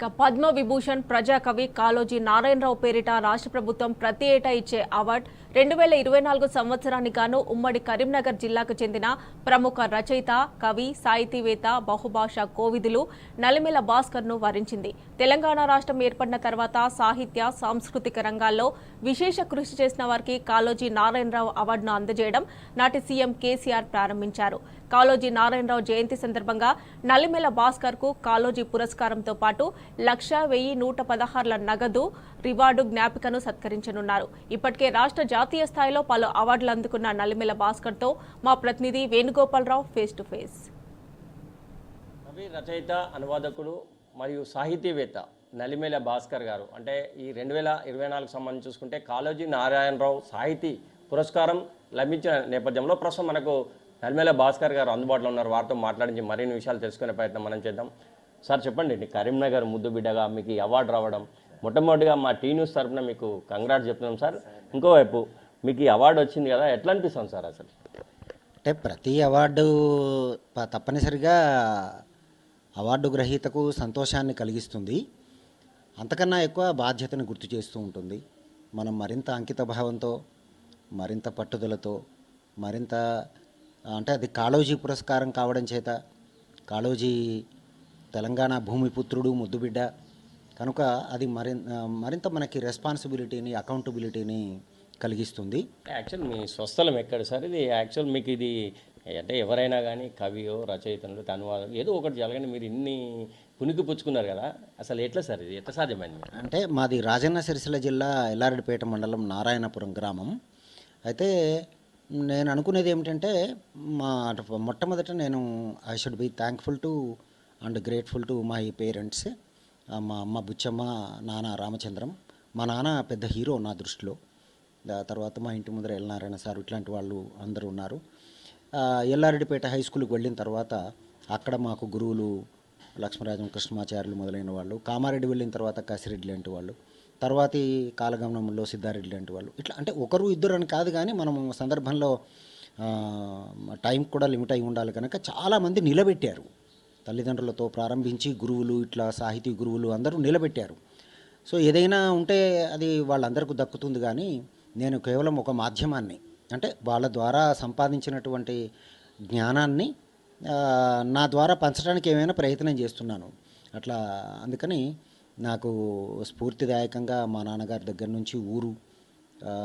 ఇక పద్మ విభూషణ్ ప్రజాకవి కాళోజీ నారాయణరావు పేరిట రాష్ట్ర ప్రభుత్వం ప్రతి ఏటా ఇచ్చే అవార్డు రెండు వేల ఇరవై నాలుగు సంవత్సరానికి గాను ఉమ్మడి కరీంనగర్ జిల్లాకు చెందిన ప్రముఖ రచయిత కవి సాహితీవేత్త బహుభాషా కోవిదులు నలిమెల భాస్కర్ను వరించింది. తెలంగాణ రాష్ట్రం ఏర్పడిన తర్వాత సాహిత్య సాంస్కృతిక రంగాల్లో విశేష కృషి చేసిన వారికి కాలోజీ నారాయణరావు అవార్డును అందజేయడం నాటి సీఎం కేసీఆర్ ప్రారంభించారు. కాలోజీ నారాయణరావు జయంతి సందర్భంగా నలిమెల భాస్కర్కు కాళోజీ పురస్కారంతో పాటు లక్ష వెయ్యి నూట పదహారుల నగదు రివార్డు జ్ఞాపికను సత్కరించనున్నారు. ఇప్పటికే రాష్ట్ర జాతీయ స్థాయిలో పలు అవార్డులు అందుకున్న నలిమెల భాస్కర్తో మా ప్రతినిధి వేణుగోపాలరావు ఫేస్ టు ఫేస్ కవి రచయిత అనువాదకుడు మరియు సాహితీవేత్త నలిమేల భాస్కర్ గారు. అంటే ఈ రెండు వేల ఇరవై నాలుగు సంబంధించి చూసుకుంటే కాళోజీ నారాయణరావు సాహితీ పురస్కారం లభించిన నేపథ్యంలో ప్రస్తుతం మనకు నలిమేల భాస్కర్ గారు అందుబాటులో ఉన్నారు. వారితో మాట్లాడించి మరిన్ని విషయాలు తెలుసుకునే ప్రయత్నం మనం చేద్దాం. సార్ చెప్పండి కరీంనగర్ ముద్దు బిడ్డగా మీకు ఈ అవార్డు రావడం మొట్టమొదటిగా మా టీ న్యూస్ తరఫున మీకు కంగ్రాట్ చెప్తున్నాం సార్. ఇంకోవైపు మీకు ఈ అవార్డు వచ్చింది కదా ఎట్లా అనిపిస్తుంది సార్ అసలు? అంటే ప్రతి అవార్డు తప్పనిసరిగా అవార్డు గ్రహీతకు సంతోషాన్ని కలిగిస్తుంది. అంతకన్నా ఎక్కువ బాధ్యతను గుర్తు చేస్తూ ఉంటుంది. మనం మరింత అంకిత భావంతో మరింత పట్టుదలతో మరింత అంటే అది కాళోజీ పురస్కారం కావడం చేత కాళోజీ తెలంగాణ భూమిపుత్రుడు ముద్దుబిడ్డ కనుక అది మరింత మరింత మనకి రెస్పాన్సిబిలిటీని అకౌంటబిలిటీని కలిగిస్తుంది. యాక్చువల్ మీ స్వస్థలం ఎక్కడ సార్? ఇది యాక్చువల్ మీకు ఇది అంటే ఎవరైనా కానీ కవియో రచయితలు అనువాదం ఏదో ఒకటి జరగని మీరు ఇన్ని పునికి పుచ్చుకున్నారు కదా. అసలు ఎట్లా సార్ ఇది? ఎట్లా సాధ్యమైంది? అంటే మాది రాజన్న సిరిసిల్ల జిల్లా ఎల్లారెడ్డిపేట మండలం నారాయణపురం గ్రామం. అయితే నేను అనుకునేది ఏమిటంటే మా మొట్టమొదట నేను I should be thankful to and grateful to my parents మా అమ్మ బుచ్చమ్మ నాన్న రామచంద్రం మా నాన్న పెద్ద హీరో నా దృష్టిలో. తర్వాత మా ఇంటి ముందర ఎల్నారాయణ సార్ ఇట్లాంటి వాళ్ళు అందరూ ఉన్నారు. ఎల్లారెడ్డిపేట హై స్కూల్కి వెళ్ళిన తర్వాత అక్కడ మాకు గురువులు లక్ష్మీరాజం కృష్ణమాచార్యులు మొదలైన వాళ్ళు కామారెడ్డి వెళ్ళిన తర్వాత కసిరెడ్డి లాంటి వాళ్ళు తర్వాతి కాలగమనంలో సిద్ధారెడ్డి లాంటి వాళ్ళు. ఇట్లా అంటే ఒకరు ఇద్దరు అని కాదు కానీ మనం సందర్భంలో టైం కూడా లిమిట్ అయి ఉండాలి కనుక చాలామంది నిలబెట్టారు. తల్లిదండ్రులతో ప్రారంభించి గురువులు ఇట్లా సాహితీ గురువులు అందరూ నిలబెట్టారు. సో ఏదైనా ఉంటే అది వాళ్ళందరికీ దక్కుతుంది కానీ నేను కేవలం ఒక మాధ్యమాన్ని అంటే వాళ్ళ ద్వారా సంపాదించినటువంటి జ్ఞానాన్ని నా ద్వారా పంచడానికి ఏమైనా ప్రయత్నం చేస్తున్నాను. అట్లా అందుకని నాకు స్ఫూర్తిదాయకంగా మా నాన్నగారి దగ్గర నుంచి ఊరు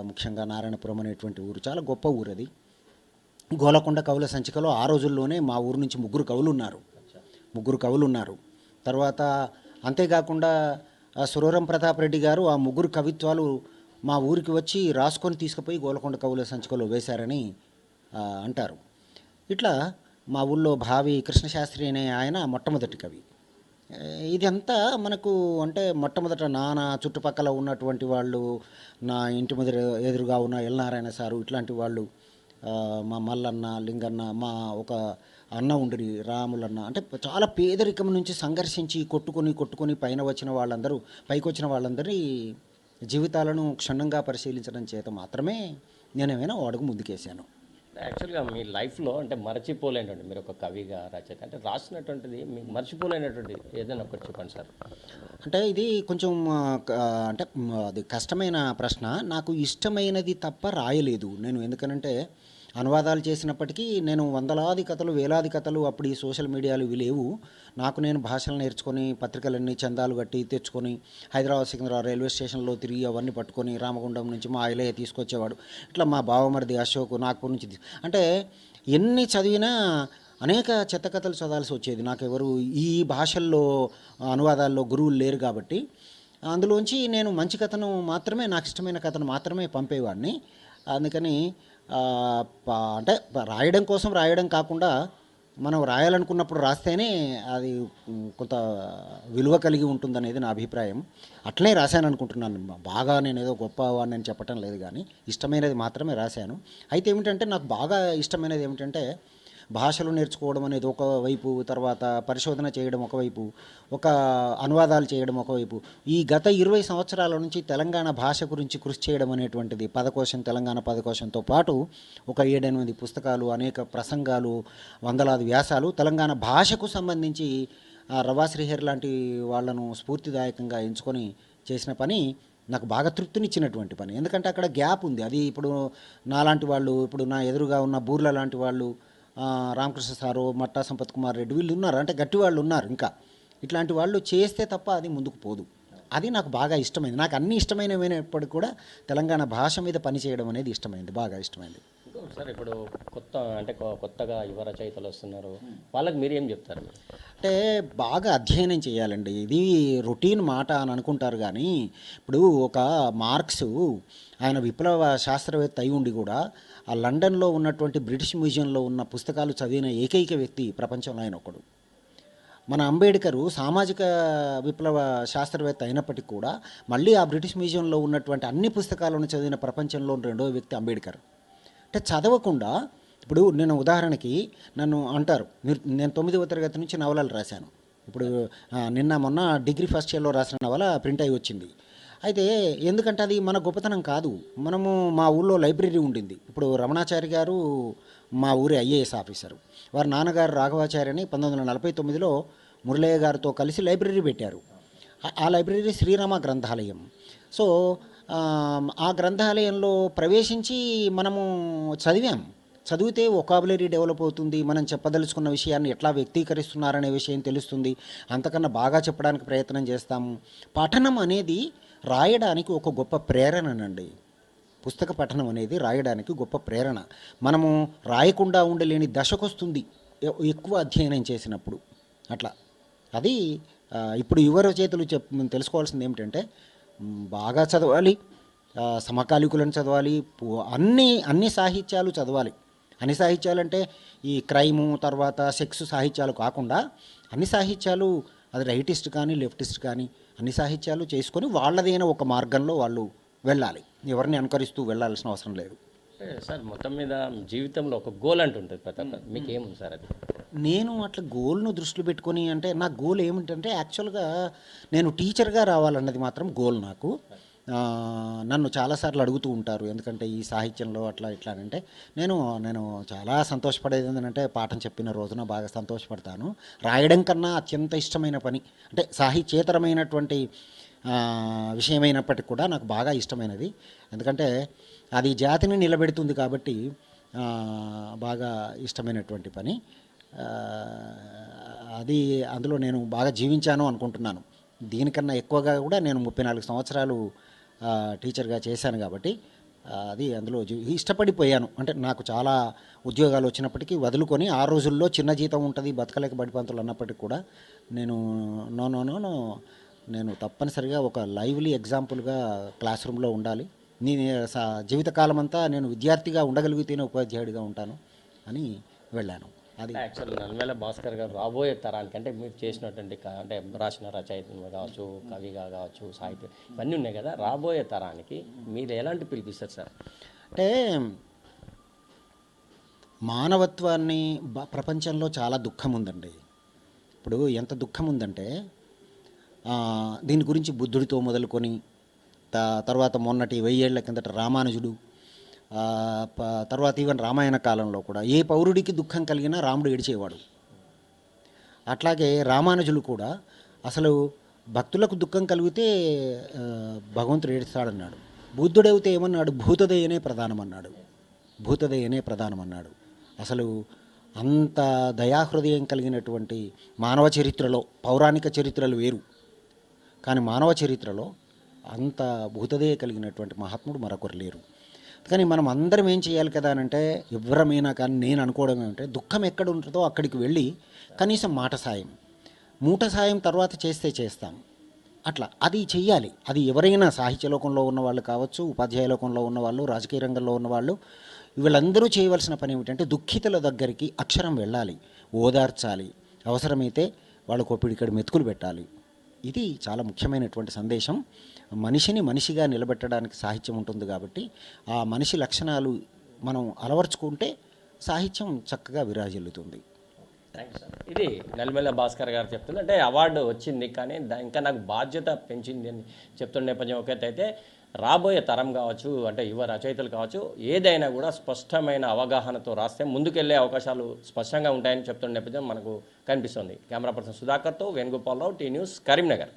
ముఖ్యంగా నారాయణపురం అనేటువంటి ఊరు చాలా గొప్ప ఊరు అది గోలకొండ కవుల సంచికలో ఆ రోజుల్లోనే మా ఊరు నుంచి ముగ్గురు కవులు ఉన్నారు. ముగ్గురు కవులు ఉన్నారు తర్వాత అంతేకాకుండా సురవరం ప్రతాప్ రెడ్డి గారు ఆ ముగ్గురు కవిత్వాలు మా ఊరికి వచ్చి రాసుకొని తీసుకుపోయి గోలకొండ కవుల సంచికలో వేశారని అంటారు. ఇట్లా మా ఊళ్ళో భావి కృష్ణశాస్త్రి అనే ఆయన మొట్టమొదటి కవి. ఇదంతా మనకు అంటే మొట్టమొదట నాన్న చుట్టుపక్కల ఉన్నటువంటి వాళ్ళు నా ఇంటి ముందర ఎదురుగా ఉన్న ఎల్నారాయణ సారు ఇట్లాంటి వాళ్ళు మా మల్లన్న లింగన్న మా ఒక అన్న ఉండిరి రాములన్న. అంటే చాలా పేదరికం నుంచి సంఘర్షించి కొట్టుకొని కొట్టుకొని పైన వచ్చిన వాళ్ళందరూ పైకి వచ్చిన వాళ్ళందరి జీవితాలను క్షుణ్ణంగా పరిశీలించడం చేత మాత్రమే నేను ఏమైనా ఓ అడుగు ముందుకేసాను యాక్చువల్గా మీ లైఫ్లో అంటే మరచిపోలేనటువంటి మీరు ఒక కవిగా రచయిత అంటే రాసినటువంటిది మీకు మర్చిపోలేనటువంటిది ఏదైనా ఒకటి చెప్పండి సార్. అంటే ఇది కొంచెం అంటే అది కష్టమైన ప్రశ్న. నాకు ఇష్టమైనది తప్ప రాయలేదు నేను. ఎందుకనంటే అనువాదాలు చేసినప్పటికీ నేను వందలాది కథలు వేలాది కథలు అప్పుడు ఈ సోషల్ మీడియాలు ఇవి లేవు. నాకు నేను భాషలు నేర్చుకొని పత్రికలన్నీ చందాలు కట్టి తెచ్చుకొని హైదరాబాద్ సికింద్రాబాద్ రైల్వే స్టేషన్లో తిరిగి అవన్నీ పట్టుకొని రామగుండం నుంచి మా ఐలయ్య తీసుకొచ్చేవాడు. ఇట్లా మా బావమరిది అశోక్ నాగ్పూర్ నుంచి అంటే ఎన్ని చదివినా అనేక చెత్త కథలు చదవాల్సి వచ్చేది. నాకెవరు ఈ భాషల్లో అనువాదాల్లో గురువులు లేరు కాబట్టి. అందులోంచి నేను మంచి కథను మాత్రమే నాకు ఇష్టమైన కథను మాత్రమే పంపేవాడిని. అందుకని అంటే రాయడం కోసం రాయడం కాకుండా మనం రాయాలనుకున్నప్పుడు రాస్తేనే అది కొంత విలువ కలిగి ఉంటుందనేది నా అభిప్రాయం. అట్లే రాశాను అనుకుంటున్నాను బాగా నేను ఏదో గొప్ప వాడిని అని చెప్పటం లేదు కానీ ఇష్టమైనది మాత్రమే రాశాను. అయితే ఏమిటంటే నాకు బాగా ఇష్టమైనది ఏమిటంటే భాషలు నేర్చుకోవడం అనేది ఒక వైపు తర్వాత పరిశోధన చేయడం ఒకవైపు ఒక అనువాదాలు చేయడం ఒకవైపు ఈ గత ఇరవై సంవత్సరాల నుంచి తెలంగాణ భాష గురించి కృషి చేయడం అనేటువంటిది పదకోశం తెలంగాణ పదకోశంతో పాటు ఒక ఏడెనిమిది పుస్తకాలు అనేక ప్రసంగాలు వందలాది వ్యాసాలు తెలంగాణ భాషకు సంబంధించి ఆ రవా శ్రీహరి లాంటి వాళ్ళను స్ఫూర్తిదాయకంగా ఎంచుకొని చేసిన పని నాకు బాగా తృప్తినిచ్చినటువంటి పని. ఎందుకంటే అక్కడ గ్యాప్ ఉంది. అది ఇప్పుడు నాలాంటి వాళ్ళు ఇప్పుడు నా ఎదురుగా ఉన్న బూర్ల లాంటి వాళ్ళు రామకృష్ణ సారు మట్టా సంపత్ కుమార్ రెడ్డి వీళ్ళు ఉన్నారు. అంటే గట్టి వాళ్ళు ఉన్నారు ఇంకా. ఇట్లాంటి వాళ్ళు చేస్తే తప్ప అది ముందుకు పోదు. అది నాకు బాగా ఇష్టమైంది. నాకు అన్ని ఇష్టమైనమైనప్పటికీ కూడా తెలంగాణ భాష మీద పని చేయడం అనేది ఇష్టమైంది. బాగా ఇష్టమైంది. సార్ ఇప్పుడు కొత్త అంటే కొత్తగా యువ రచయితలు వస్తున్నారు. వాళ్ళకి మీరు ఏం చెప్తారు? అంటే బాగా అధ్యయనం చేయాలండి. ఇది రొటీన్ మాట అని అనుకుంటారు కానీ ఇప్పుడు ఒక మార్క్స్ ఆయన విప్లవ శాస్త్రవేత్త అయి ఉండి కూడా ఆ లండన్లో ఉన్నటువంటి బ్రిటిష్ మ్యూజియంలో ఉన్న పుస్తకాలు చదివిన ఏకైక వ్యక్తి ప్రపంచంలో ఆయన ఒకడు. మన అంబేడ్కరు సామాజిక విప్లవ శాస్త్రవేత్త అయినప్పటికీ కూడా మళ్ళీ ఆ బ్రిటిష్ మ్యూజియంలో ఉన్నటువంటి అన్ని పుస్తకాలను చదివిన ప్రపంచంలో రెండో వ్యక్తి అంబేడ్కర్. అంటే చదవకుండా ఇప్పుడు నేను ఉదాహరణకి నన్ను అంటారు మీరు నేను తొమ్మిదవ తరగతి నుంచి నవలలు రాశాను. ఇప్పుడు నిన్న మొన్న డిగ్రీ ఫస్ట్ ఇయర్లో రాసిన నవల ప్రింట్ అయి వచ్చింది. అయితే ఎందుకంటే అది మన గొప్పతనం కాదు. మనము మా ఊళ్ళో లైబ్రరీ ఉండింది. ఇప్పుడు రమణాచారి గారు మా ఊరి ఐఏఎస్ ఆఫీసరు. వారి నాన్నగారు రాఘవాచార్యని పంతొమ్మిది వందల నలభై తొమ్మిదిలో మురళయ్య గారితో కలిసి లైబ్రరీ పెట్టారు. ఆ- లైబ్రరీ శ్రీరామ గ్రంథాలయం. సో ఆ, ఆ గ్రంథాలయంలో ప్రవేశించి మనము చదివాం. చదివితే ఒకాబులరీ డెవలప్ అవుతుంది. మనం చెప్పదలుచుకున్న విషయాన్ని ఎట్లా వ్యక్తీకరిస్తున్నారనే విషయం తెలుస్తుంది. అంతకన్నా బాగా చెప్పడానికి ప్రయత్నం చేస్తాము. పఠనం అనేది రాయడానికి ఒక గొప్ప ప్రేరణనండి. పుస్తక పఠనం అనేది రాయడానికి గొప్ప ప్రేరణ. మనము రాయకుండా ఉండలేని దశకొస్తుంది. వస్తుంది ఎక్కువ అధ్యయనం చేసినప్పుడు. అట్లా. అది ఇప్పుడు యువర చేతులు చెప్ తెలుసుకోవాల్సింది ఏమిటంటే బాగా చదవాలి సమకాలికులను సమకాలీకులను చదవాలి అన్ని అన్ని సాహిత్యాలు చదవాలి. అన్ని సాహిత్యాలు అంటే ఈ క్రైము తర్వాత సెక్స్ సాహిత్యాలు కాకుండా అన్ని సాహిత్యాలు అది రైటిస్ట్ కానీ లెఫ్టిస్ట్ కానీ అన్ని సాహిత్యాలు చేసుకొని వాళ్ళదైన ఒక మార్గంలో వాళ్ళు వెళ్ళాలి. ఎవరిని అనుకరిస్తూ వెళ్ళాల్సిన అవసరం లేదు. సార్ మొత్తం మీద జీవితంలో ఒక గోల్ అంటూ ఉంటుంది మీకు ఏముంది సార్ అది? నేను అట్లా గోల్ను దృష్టిలో పెట్టుకొని అంటే నా గోల్ ఏమిటంటే యాక్చువల్గా నేను టీచర్గా రావాలన్నది మాత్రం గోల్ నాకు. నన్ను చాలాసార్లు అడుగుతూ ఉంటారు ఎందుకంటే ఈ సాహిత్యంలో అట్లా ఇట్లా అని అంటే నేను నేను చాలా సంతోషపడేది ఏంటంటే పాఠం చెప్పిన రోజున బాగా సంతోషపడతాను. రాయడం కన్నా అత్యంత ఇష్టమైన పని. అంటే సాహిత్యేతరమైనటువంటి విషయమైనప్పటికి విషయమైనప్పటికీ కూడా నాకు బాగా ఇష్టమైనది. ఎందుకంటే అది జాతిని నిలబెడుతుంది కాబట్టి బాగా ఇష్టమైనటువంటి పని. అది అందులో నేను బాగా జీవించాను అనుకుంటున్నాను. దీనికన్నా ఎక్కువగా కూడా నేను ముప్పై నాలుగు సంవత్సరాలు టీచర్గా చేశాను కాబట్టి అది అందులో ఇష్టపడిపోయాను. అంటే నాకు చాలా ఉద్యోగాలు వచ్చినప్పటికీ వదులుకొని ఆ రోజుల్లో చిన్న జీతం ఉంటుంది బతకలేక బడిపంతులు అన్నప్పటికీ కూడా నేను నో నో నో నో నేను తప్పనిసరిగా ఒక లైవ్లీ ఎగ్జాంపుల్గా క్లాస్ రూమ్లో ఉండాలి. నేను జీవితకాలం అంతా నేను విద్యార్థిగా ఉండగలిగితేనే ఉపాధ్యాయుడిగా ఉంటాను అని వెళ్ళాను. అది. యాక్చువల్ నల్మెల భాస్కర్ గారు రాబోయే తరానికి అంటే మీరు చేసినటువంటి అంటే రాసిన రచయిత కావచ్చు కవిగా కావచ్చు సాహిత్యం ఇవన్నీ ఉన్నాయి కదా. రాబోయే తరానికి మీరు ఎలాంటి పిలిపిస్తారు సార్? అంటే మానవత్వాన్ని బ- ప్రపంచంలో చాలా దుఃఖం ఉందండి ఇప్పుడు ఎంత దుఃఖం ఉందంటే దీని గురించి బుద్ధుడితో మొదలుకొని తర్వాత మొన్నటి వెయ్యేళ్ళ కిందట రామానుజుడు తర్వాత ఈవెన్ రామాయణ కాలంలో కూడా ఏ పౌరుడికి దుఃఖం కలిగినా రాముడు ఏడిచేవాడు. అట్లాగే రామానుజులు కూడా అసలు భక్తులకు దుఃఖం కలిగితే భగవంతుడు ఏడుస్తాడన్నాడు. బుద్ధుడైతే ఏమన్నాడు? భూతదయనే ప్రధానమన్నాడు. భూతదయనే ప్రధానమన్నాడు. అసలు అంత దయాహృదయం కలిగినటువంటి మానవ చరిత్రలో పౌరాణిక చరిత్రలు వేరు. కానీ మానవ చరిత్రలో అంత భూతదయ కలిగినటువంటి మహాత్ముడు మరొకరు లేరు. కానీ మనం అందరం ఏం చేయాలి కదా అని అంటే ఎవరమైనా కానీ నేను అనుకోవడం ఏమంటే దుఃఖం ఎక్కడ ఉంటుందో అక్కడికి వెళ్ళి కనీసం మాట సాయం. మూట సాయం తర్వాత చేస్తే చేస్తాం. అట్లా అది చెయ్యాలి. అది ఎవరైనా సాహిత్య లోకంలో ఉన్న వాళ్ళు కావచ్చు ఉపాధ్యాయ లోకంలో ఉన్న వాళ్ళు రాజకీయ రంగంలో ఉన్నవాళ్ళు వీళ్ళందరూ చేయవలసిన పని ఏమిటంటే దుఃఖితుల దగ్గరికి అక్షరం వెళ్ళాలి. ఓదార్చాలి. అవసరమైతే వాళ్ళకు ఒక మెతుకులు పెట్టాలి. ఇది చాలా ముఖ్యమైనటువంటి సందేశం. మనిషిని మనిషిగా నిలబెట్టడానికి సాహిత్యం ఉంటుంది కాబట్టి ఆ మనిషి లక్షణాలు మనం అలవర్చుకుంటే సాహిత్యం చక్కగా విరాజిల్లుతుంది. థ్యాంక్స్ ఇది నల్మెల భాస్కర్ గారు చెప్తున్నారు అంటే అవార్డు వచ్చింది కానీ దా- ఇంకా నాకు బాధ్యత పెంచింది అని చెప్తున్న నేపథ్యం ఒకటైతే రాబోయే తరం కావచ్చు అంటే యువ రచయితలు కావచ్చు ఏదైనా కూడా స్పష్టమైన అవగాహనతో రాస్తే ముందుకెళ్ళే అవకాశాలు స్పష్టంగా ఉంటాయని చెప్తున్న నేపథ్యం మనకు కనిపిస్తుంది. కెమెరా పర్సన్ సుధాకర్తో వేణుగోపాలరావు టీ న్యూస్ కరీంనగర్.